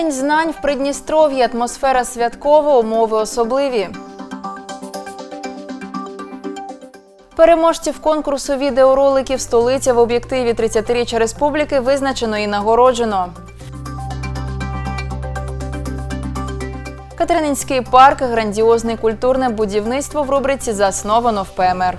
День знань в Придністров'ї. Атмосфера святкова, умови особливі. Переможців конкурсу відеороликів столиця в об'єктиві 30-річчя республіки визначено і нагороджено. Катерининський парк грандіозне культурне будівництво в рубриці засновано в ПМР.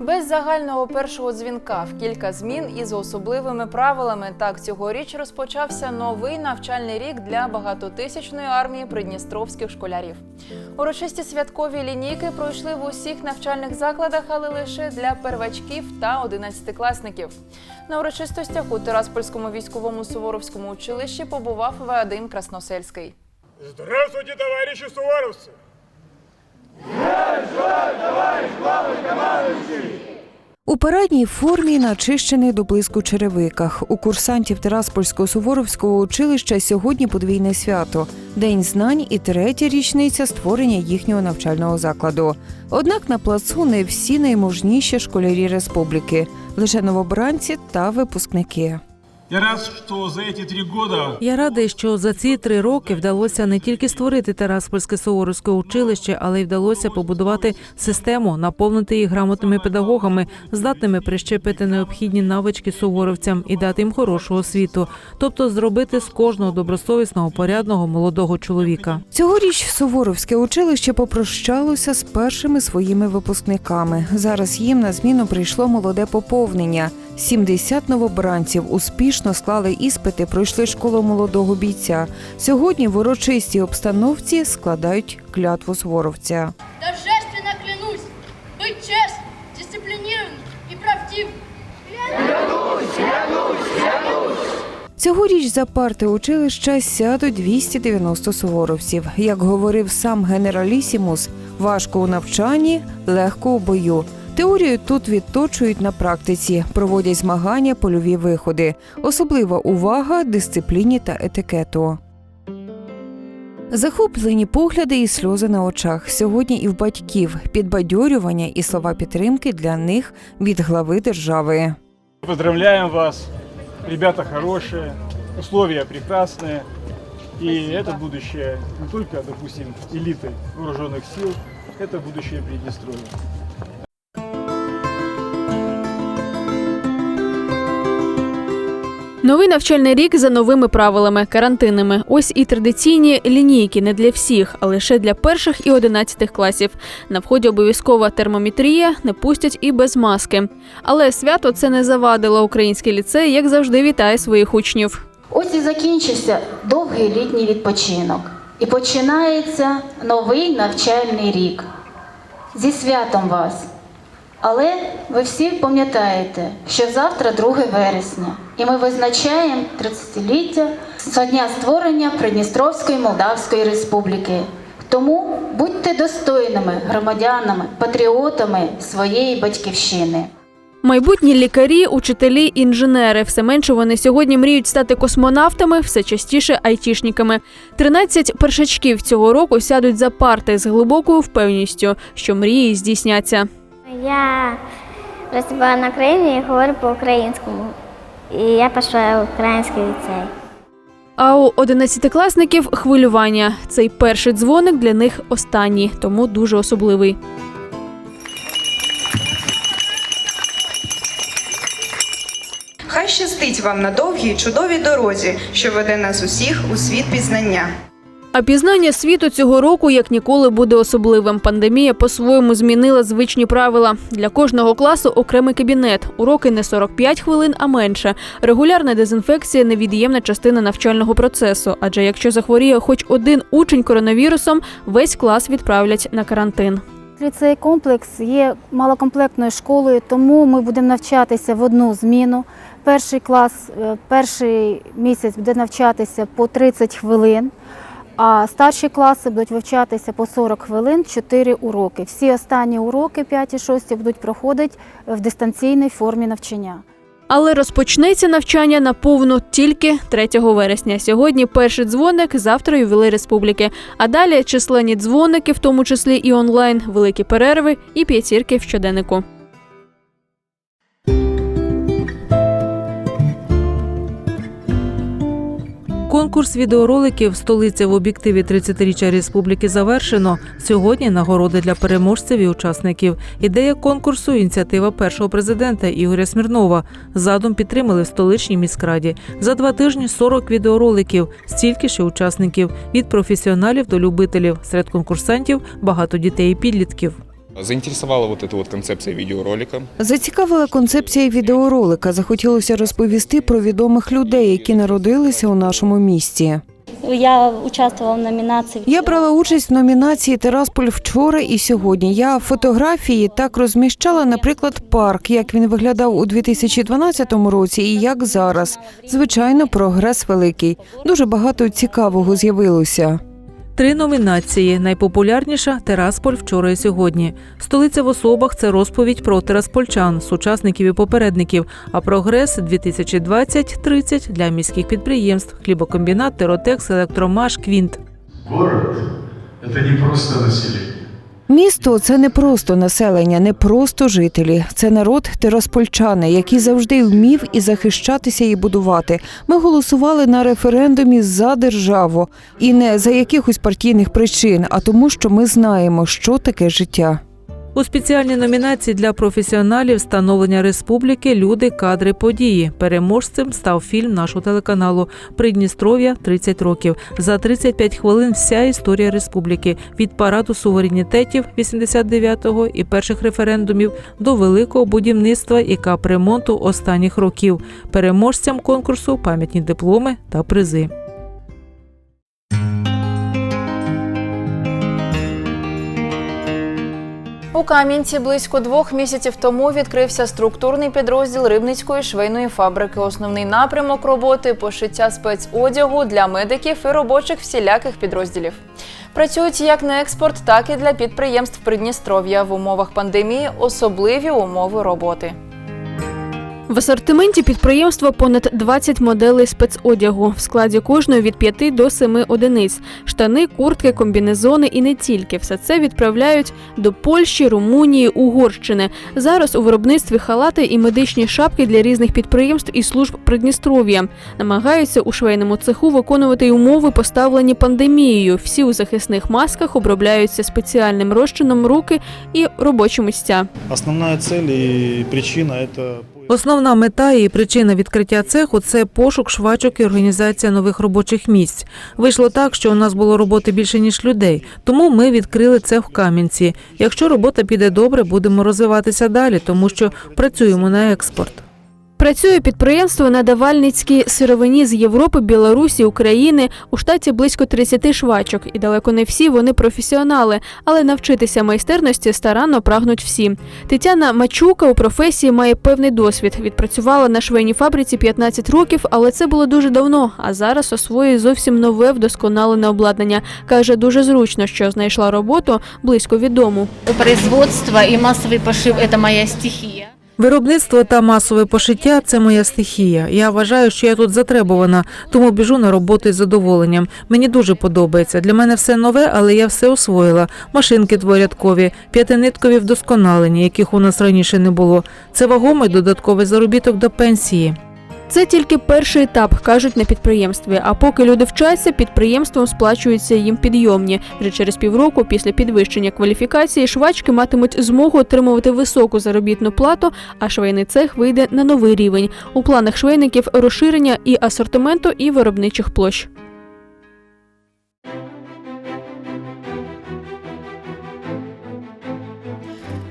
Без загального першого дзвінка в кілька змін із особливими правилами. Так цьогоріч розпочався новий навчальний рік для багатотисячної армії придністровських школярів. Урочисті святкові лінійки пройшли в усіх навчальних закладах, але лише для первачків та одинадцятикласників. На урочистостях у Тираспольському військовому Суворовському училищі побував Вадим Красносельський. Здравствуйте, товарищи суворовцы! У парадній формі начищений до блиску черевиках. У курсантів Тираспольського суворовського училища сьогодні подвійне свято День знань і третя річниця створення їхнього навчального закладу. Однак на плацу не всі найможніші школярі республіки, лише новобранці та випускники. Я рад, что за эти три года Я радий, що за ці три роки вдалося не тільки створити Тараспольське Суворовське училище, але й вдалося побудувати систему, наповнити її грамотними педагогами, здатними прищепити необхідні навички суворовцям і дати їм хорошу освіту, тобто зробити з кожного добросовісного, порядного молодого чоловіка. Цьогоріч Суворовське училище попрощалося з першими своїми випускниками. Зараз їм на зміну прийшло молоде поповнення. 70 новобранців успішно склали іспити, пройшли школу молодого бійця. Сьогодні в урочистій обстановці складають клятву суворовця. Торжественно клянусь быть честным, дисциплинированным и правдивым. Цьогоріч за парти училища сядуть 290 суворовців. Як говорив сам генералісімус, важко у навчанні, легко у бою. Теорію тут відточують на практиці, проводять змагання, польові виходи. Особлива увага дисципліні та етикету. Захоплені погляди і сльози на очах. Сьогодні і в батьків підбадьорювання і слова підтримки для них від глави держави. поздравляем вас. Ребята хорошие, условия прекрасные. И это будущее не только, допустим, элиты вооруженных сил, это будущее Приднестровья. Новий навчальний рік за новими правилами карантинними. Ось і традиційні лінійки не для всіх, а лише для перших і одинадцятих класів. На вході обов'язкова термометрія, не пустять і без маски. Але свято це не завадило. Український ліцей, як завжди, вітає своїх учнів. Ось і закінчився довгий літній відпочинок. І починається новий навчальний рік. Зі святом вас! Але ви всі пам'ятаєте, що завтра 2 вересня, і ми визначаємо 30-ліття з дня створення Придністровської Молдавської Республіки. Тому будьте достойними громадянами, патріотами своєї батьківщини. Майбутні лікарі, учителі, інженери. Все менше вони сьогодні мріють стати космонавтами, все частіше айтішниками. 13 першачків цього року сядуть за парти з глибокою впевненістю, що мрії здійсняться. Я просто була на Україні і говорю по-українському. І я пішла в український ліцей. А у одинадцятикласників хвилювання. Цей перший дзвоник для них останній, тому дуже особливий. Хай щастить вам на довгій чудовій дорозі, що веде нас усіх у світ пізнання. А пізнання світу цього року як ніколи буде особливим. Пандемія по-своєму змінила звичні правила. Для кожного класу окремий кабінет. Уроки не 45 хвилин, а менше. Регулярна дезінфекція невід'ємна частина навчального процесу. Адже якщо захворіє хоч один учень коронавірусом, весь клас відправлять на карантин. Ліцей комплекс є малокомплектною школою, тому ми будемо навчатися в одну зміну. Перший клас, е, перший місяць буде навчатися по 30 хвилин, а старші класи будуть вивчатися по 40 хвилин, 4 уроки. Всі останні уроки, 5 і 6, будуть проходити в дистанційній формі навчання. Але розпочнеться навчання наповну тільки 3 вересня. Сьогодні перший дзвоник, завтра ювілей республіки. А далі численні дзвоники, в тому числі і онлайн, великі перерви і п'ятірки в щоденнику. Конкурс відеороликів Столиця в об'єктиві 30-річчя республіки завершено. Сьогодні нагороди для переможців і учасників. Ідея конкурсу ініціатива першого президента Ігоря Смірнова. Задум підтримали в столичній міськраді. За два тижні 40 відеороликів, стільки ще учасників від професіоналів до любителів. Серед конкурсантів багато дітей і підлітків. Заинтересовала вот эта вот концепция видеоролика. Зацікавила концепція відеоролика. Захотілося розповісти про відомих людей, які народилися у нашому місті. Я участвувала в номінації. Я брала участь в номінації Терасполь вчора і сьогодні. Я фотографії так розміщала, наприклад, парк, як він виглядав у 2012 році і як зараз. Звичайно, прогрес великий. Дуже багато цікавого з'явилося. Три номінації. Найпопулярніша Терасполь вчора і сьогодні. Столиця в особах це розповідь про тераспольчан, сучасників і попередників. А прогрес 2020-30 для міських підприємств, хлібокомбінат, Теротекс, Електромаш, Квінт. Город – це не просто население. Місто це не просто населення, не просто жителі. Це народ тераспольчани, який завжди вмів і захищатися, і будувати. Ми голосували на референдумі за державу і не за якихось партійних причин, а тому, що ми знаємо, що таке життя. У спеціальній номінації для професіоналів становлення республіки Люди, кадри, події. Переможцем став фільм нашого телеканалу Придністров'я 30 років. За 35 хвилин вся історія республіки від параду суверенітетів 89-го і перших референдумів до великого будівництва і капремонту останніх років. Переможцям конкурсу пам'ятні дипломи та призи. У Кам'янці близько двох місяців тому відкрився структурний підрозділ Рибницької швейної фабрики. Основний напрямок роботи пошиття спецодягу для медиків і робочих всіляких підрозділів. Працюють як на експорт, так і для підприємств Придністров'я в умовах пандемії особливі умови роботи. В асортименті підприємства понад 20 моделей спецодягу. В складі кожної від 5 до 7 одиниць. Штани, куртки, комбінезони і не тільки. Все це відправляють до Польщі, Румунії, Угорщини. Зараз у виробництві халати і медичні шапки для різних підприємств і служб Придністров'я. Намагаються у швейному цеху виконувати й умови, поставлені пандемією. Всі у захисних масках обробляються спеціальним розчином руки і робочі місця. Основная цель и причина – это Основна мета і причина відкриття цеху це пошук швачок і організація нових робочих місць. Вийшло так, що у нас було роботи більше ніж людей, тому ми відкрили цех в Кам'янці. Якщо робота піде добре, будемо розвиватися далі, тому що працюємо на експорт. Працює підприємство на давальницькій сировині з Європи, Білорусі, України. У штаті близько 30 швачок, і далеко не всі вони професіонали, але навчитися майстерності старанно прагнуть всі. Тетяна Мачука у професії має певний досвід. Відпрацювала на швейній фабриці 15 років, але це було дуже давно. А зараз освоює зовсім нове вдосконалене обладнання. каже, дуже зручно, що знайшла роботу близько від дому. Производство и массовый пошив – это моя стихия. Виробництво та масове пошиття це моя стихія. Я вважаю, що я тут затребувана, тому біжу на роботу із задоволенням. Мені дуже подобається. Для мене все нове, але я все освоїла. Машинки дворядкові, п'ятиниткові вдосконалені, яких у нас раніше не було. Це вагомий додатковий заробіток до пенсії. Це тільки перший етап, кажуть на підприємстві. А поки люди вчаться, підприємством сплачуються їм підйомні. Вже через півроку після підвищення кваліфікації швачки матимуть змогу отримувати високу заробітну плату, а швейний цех вийде на новий рівень. У планах швейників розширення і асортименту, і виробничих площ.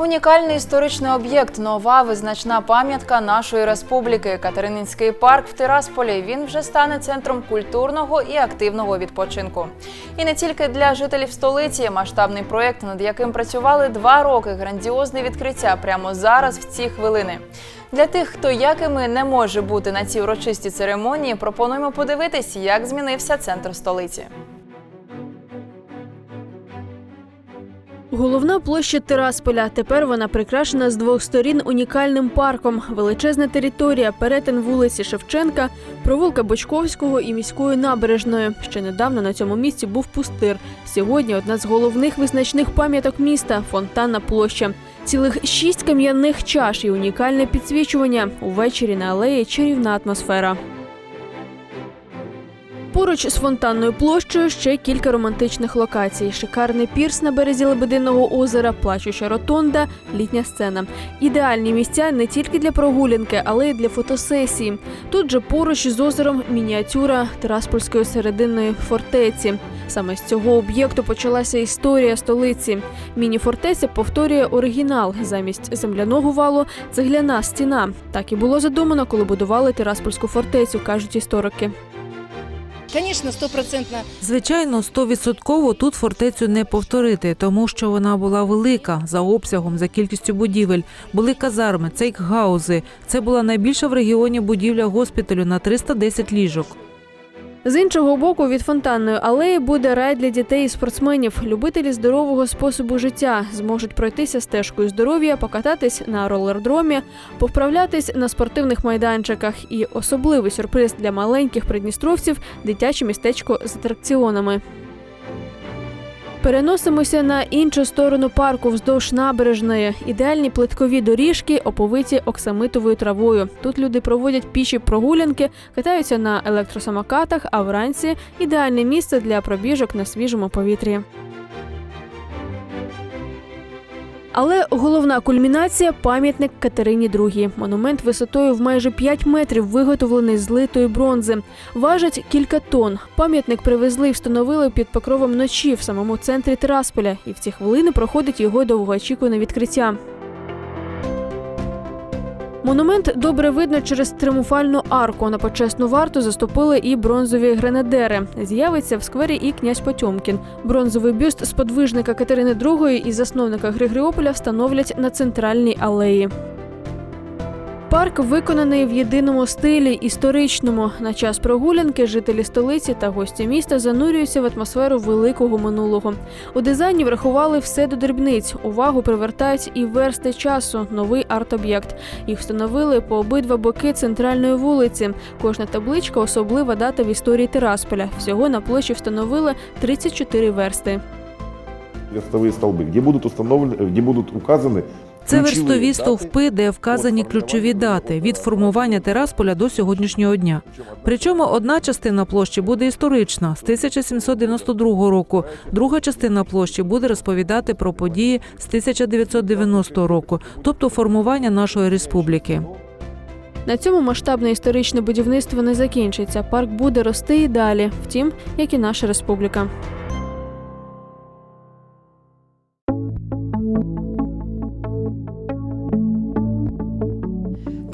Унікальний історичний об'єкт, нова визначна пам'ятка нашої республіки. Катерининський парк в Тирасполі. Він вже стане центром культурного і активного відпочинку. І не тільки для жителів столиці. Масштабний проєкт, над яким працювали два роки. Грандіозне відкриття прямо зараз, в ці хвилини. Для тих, хто як і ми не може бути на цій урочистій церемонії, пропонуємо подивитись, як змінився центр столиці. Головна площа Тирасполя. Тепер вона прикрашена з двох сторін унікальним парком. Величезна територія, перетин вулиці Шевченка, провулка Бочковського і міської набережної. Ще недавно на цьому місці був пустир. Сьогодні одна з головних визначних пам'яток міста фонтанна площа. Цілих шість кам'яних чаш і унікальне підсвічування. Увечері на алеї чарівна атмосфера. Поруч з фонтанною площею ще кілька романтичних локацій: шикарний пірс на березі Лебединого озера, плачуча ротонда, літня сцена. Ідеальні місця не тільки для прогулянки, але й для фотосесії. Тут же поруч з озером мініатюра Тираспольської серединної фортеці. Саме з цього об'єкту почалася історія столиці. Міні-фортеця повторює оригінал замість земляного валу цегляна стіна. Так і було задумано, коли будували Тираспольську фортецю, кажуть історики. Конечно, стопроцентно. Звичайно, стовідсотково тут фортецю не повторити, тому що вона була велика за обсягом, за кількістю будівель. Були казарми, цейкгаузи. Це була найбільша в регіоні будівля госпіталю на 310 ліжок. З іншого боку, від фонтанної алеї буде рай для дітей і спортсменів. Любителі здорового способу життя зможуть пройтися стежкою здоров'я, покататись на ролердромі, повправлятись на спортивних майданчиках. І особливий сюрприз для маленьких придністровців дитяче містечко з атракціонами. Переносимося на іншу сторону парку вздовж набережної. Ідеальні плиткові доріжки оповиті оксамитовою травою. Тут люди проводять піші прогулянки, катаються на електросамокатах, а вранці ідеальне місце для пробіжок на свіжому повітрі. Але головна кульмінація пам'ятник Катерині II. Монумент висотою в майже 5 метрів виготовлений з литої бронзи. Важить кілька тонн. Пам'ятник привезли і встановили під покровом ночі в самому центрі Тирасполя. І в ці хвилини проходить його довгоочікуване відкриття. Монумент добре видно через триумфальну арку. На почесну варту заступили і бронзові гренадери. З'явиться в сквері і князь Потьомкін. Бронзовий бюст сподвижника Катерини II і засновника Григоріополя встановлять на центральній алеї. Парк виконаний в єдиному стилі історичному. На час прогулянки жителі столиці та гості міста занурюються в атмосферу великого минулого. У дизайні врахували все до дрібниць. Увагу привертають і версти часу, новий арт-об'єкт. Їх встановили по обидва боки центральної вулиці. Кожна табличка особлива дата в історії Тирасполя. Всього на площі встановили 34 версти. верстовые столбы, где будут установлены, э, где будут указаны це верстові стовпи, де вказані ключові дати від формування Тирасполя до сьогоднішнього дня. Причому одна частина площі буде історична з 1792 року, друга частина площі буде розповідати про події з 1990 року, тобто формування нашої республіки. На цьому масштабне історичне будівництво не закінчиться. Парк буде рости і далі, втім, як і наша республіка.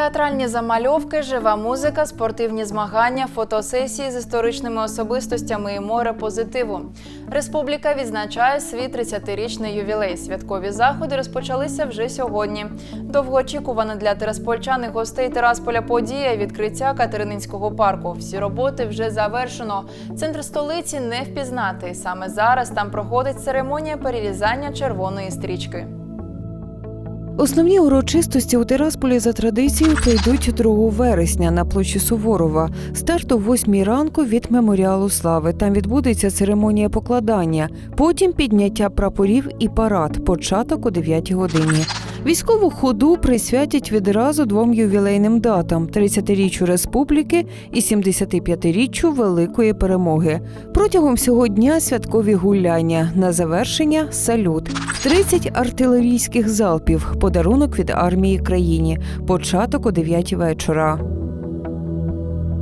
Театральні замальовки, жива музика, спортивні змагання, фотосесії з історичними особистостями і море позитиву. Республіка відзначає свій 30-річний ювілей. Святкові заходи розпочалися вже сьогодні. Довгоочікувана для тираспольчан і гостей Тирасполя подія відкриття Катерининського парку. Всі роботи вже завершено. Центр столиці не впізнати. Саме зараз там проходить церемонія перерізання червоної стрічки. Основні урочистості у Тирасполі за традицією пройдуть 2 вересня на площі Суворова. Старт о 8 ранку від меморіалу слави. Там відбудеться церемонія покладання, потім підняття прапорів і парад. Початок о 9 годині. Військову ходу присвятять відразу двом ювілейним датам: 30-річчю республіки і 75-річчю великої перемоги. Протягом всього дня святкові гуляння. На завершення салют. 30 артилерійських залпів, подарунок від армії країні. Початок о 9 вечора.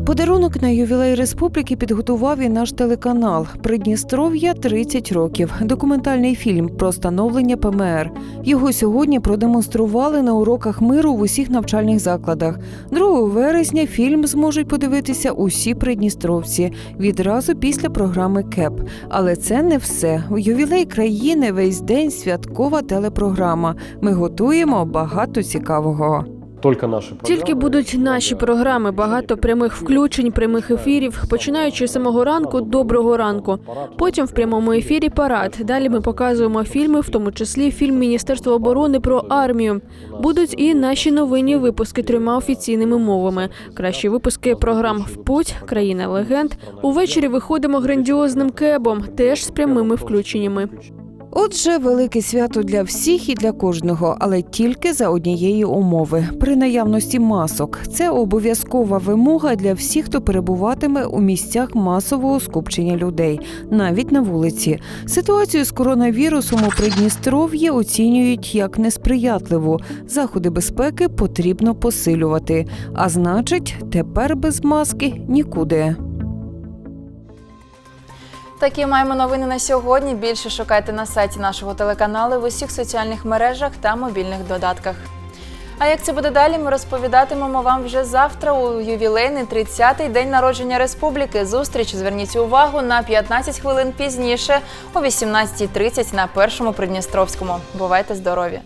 Подарунок на ювілей республіки підготував і наш телеканал Придністров'я 30 років. Документальний фільм про становлення ПМР. Його сьогодні продемонстрували на уроках миру в усіх навчальних закладах. 2 вересня фільм зможуть подивитися усі придністровці відразу після програми КЕП. Але це не все. У ювілей країни весь день святкова телепрограма. Ми готуємо багато цікавого. Только наши Тільки будуть наші програми, багато прямих включень, прямих ефірів, починаючи з самого ранку, доброго ранку. Потім в прямому ефірі парад. Далі ми показуємо фільми, в тому числі фільм Міністерства оборони про армію. Будуть і наші новинні випуски трьома офіційними мовами. Кращі випуски програм в путь, країна легенд. Увечері виходимо грандіозним кебом, теж з прямими включеннями. Отже, велике свято для всіх і для кожного, але тільки за однієї умови при наявності масок. Це обов'язкова вимога для всіх, хто перебуватиме у місцях масового скупчення людей, навіть на вулиці. Ситуацію з коронавірусом у Придністров'ї оцінюють як несприятливу. Заходи безпеки потрібно посилювати. А значить, тепер без маски нікуди. Такі маємо новини на сьогодні. Більше шукайте на сайті нашого телеканалу в усіх соціальних мережах та мобільних додатках. А як це буде далі, ми розповідатимемо вам вже завтра у ювілейний 30-й день народження республіки. Зустріч зверніть увагу на 15 хвилин пізніше о 18.30 на першому Придністровському. Бувайте здорові!